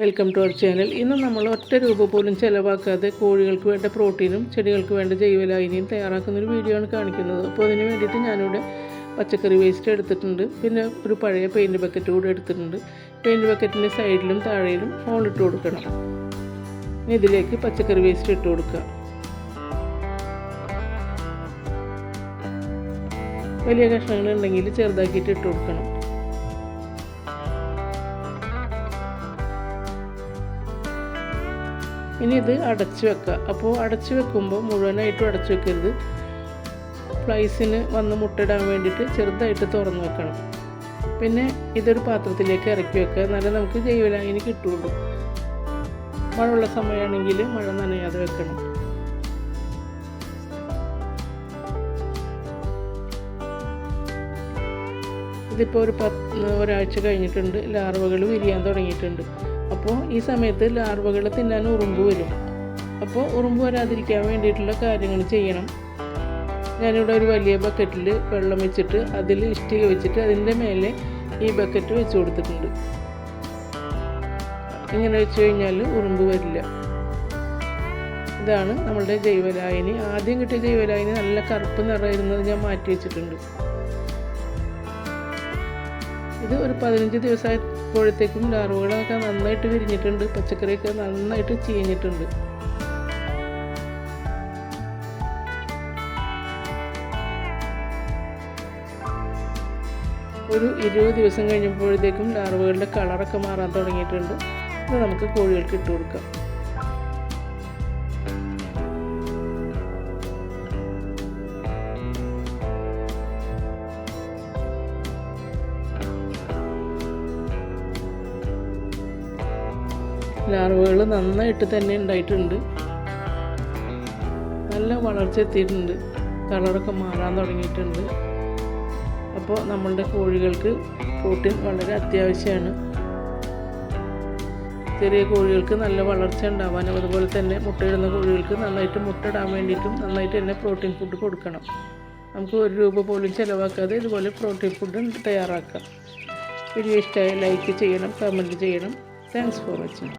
Welcome to our channel ഇന്ന് നമ്മൾ ഒറ്റ രൂപ പോലും ചിലവാക്കാതെ കോഴികൾക്ക് വേണ്ട പ്രോട്ടീനും ചെടികൾക്ക് വേണ്ട ജൈവലായനിയും തയ്യാറാക്കുന്ന ഒരു വീഡിയോ ആണ് കാണിക്കുന്നത്. അപ്പോൾ അതിന് വേണ്ടിയിട്ട് ഞാനിവിടെ പച്ചക്കറി വേസ്റ്റ് എടുത്തിട്ടുണ്ട്. പിന്നെ ഒരു പഴയ പെയിന്റ് ബക്കറ്റ് കൂടെ എടുത്തിട്ടുണ്ട്. പെയിന്റ് ബക്കറ്റിന്റെ സൈഡിലും താഴെയിലും ഹോളിട്ട് കൊടുക്കണം. ഇനി ഇതിലേക്ക് പച്ചക്കറി വേസ്റ്റ് ഇട്ട് കൊടുക്കുക. വലിയ കഷ്ണങ്ങൾ ഉണ്ടെങ്കിൽ ചെറുതാക്കിയിട്ട് ഇട്ട് കൊടുക്കണം. ഇനി ഇത് അടച്ചു വെക്കുക. അപ്പോൾ അടച്ചു വെക്കുമ്പോൾ മുഴുവനായിട്ടും അടച്ചു വെക്കരുത്. ഫ്ലൈസിന് വന്ന് മുട്ടയിടാൻ വേണ്ടിയിട്ട് ചെറുതായിട്ട് തുറന്ന് വെക്കണം. പിന്നെ ഇതൊരു പാത്രത്തിലേക്ക് ഇറക്കി വെക്കുക. എന്നാലേ നമുക്ക് ജൈവലായനി കിട്ടുള്ളൂ. മഴയുള്ള സമയമാണെങ്കിൽ മഴ നനയാതെ വെക്കണം. ഇതിപ്പോൾ ഒരു പത്ത് ഒരാഴ്ച കഴിഞ്ഞിട്ടുണ്ട്. ലാർവകൾ വിരിയാൻ തുടങ്ങിയിട്ടുണ്ട്. അപ്പോൾ ഈ സമയത്ത് ലാർവകൾ തിന്നാൻ ഉറുമ്പ് വരും. അപ്പോൾ ഉറുമ്പ് വരാതിരിക്കാൻ വേണ്ടിയിട്ടുള്ള കാര്യങ്ങൾ ചെയ്യണം. ഞാനിവിടെ ഒരു വലിയ ബക്കറ്റിൽ വെള്ളം വെച്ചിട്ട് അതിൽ ഇഷ്ടിക വെച്ചിട്ട് അതിന്റെ മേലെ ഈ ബക്കറ്റ് വെച്ച് കൊടുത്തിട്ടുണ്ട്. ഇങ്ങനെ വെച്ച് കഴിഞ്ഞാൽ ഉറുമ്പ് വരില്ല. ഇതാണ് നമ്മളുടെ ജൈവലായനി. ആദ്യം കിട്ടിയ ജൈവലായനി നല്ല കറുപ്പ് നിറയിരുന്നത് ഞാൻ മാറ്റി വെച്ചിട്ടുണ്ട്. ഇത് ഒരു പതിനഞ്ച് ദിവസമായപ്പോഴത്തേക്കും ലാർവകളൊക്കെ നന്നായിട്ട് വിരിഞ്ഞിട്ടുണ്ട്. പച്ചക്കറിയൊക്കെ നന്നായിട്ട് ചീഞ്ഞിട്ടുണ്ട്. ഒരു ഇരുപത് ദിവസം കഴിഞ്ഞപ്പോഴത്തേക്കും ലാർവകളുടെ കളറൊക്കെ മാറാൻ തുടങ്ങിയിട്ടുണ്ട്. ഇത് നമുക്ക് കോഴികൾക്ക് ഇട്ട് കൊടുക്കാം. ലാർവകൾ നന്നായിട്ട് തന്നെ ഉണ്ടായിട്ടുണ്ട്. നല്ല വളർച്ച എത്തിയിട്ടുണ്ട്. കളറൊക്കെ മാറാൻ തുടങ്ങിയിട്ടുണ്ട്. അപ്പോൾ നമ്മളുടെ കോഴികൾക്ക് പ്രോട്ടീൻ വളരെ അത്യാവശ്യമാണ്. ചെറിയ കോഴികൾക്ക് നല്ല വളർച്ച ഉണ്ടാവാനും അതുപോലെ തന്നെ മുട്ടയിടുന്ന കോഴികൾക്ക് നന്നായിട്ട് മുട്ടയിടാൻ വേണ്ടിയിട്ടും നന്നായിട്ട് തന്നെ പ്രോട്ടീൻ ഫുഡ് കൊടുക്കണം. നമുക്ക് ഒരു രൂപ പോലും ചിലവാക്കാതെ ഇതുപോലെ പ്രോട്ടീൻ ഫുഡ് തയ്യാറാക്കാം. വീഡിയോ ഇഷ്ടമായി ലൈക്ക് ചെയ്യണം കമന്റ് ചെയ്യണം. Thanks for watching